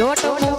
દોઢ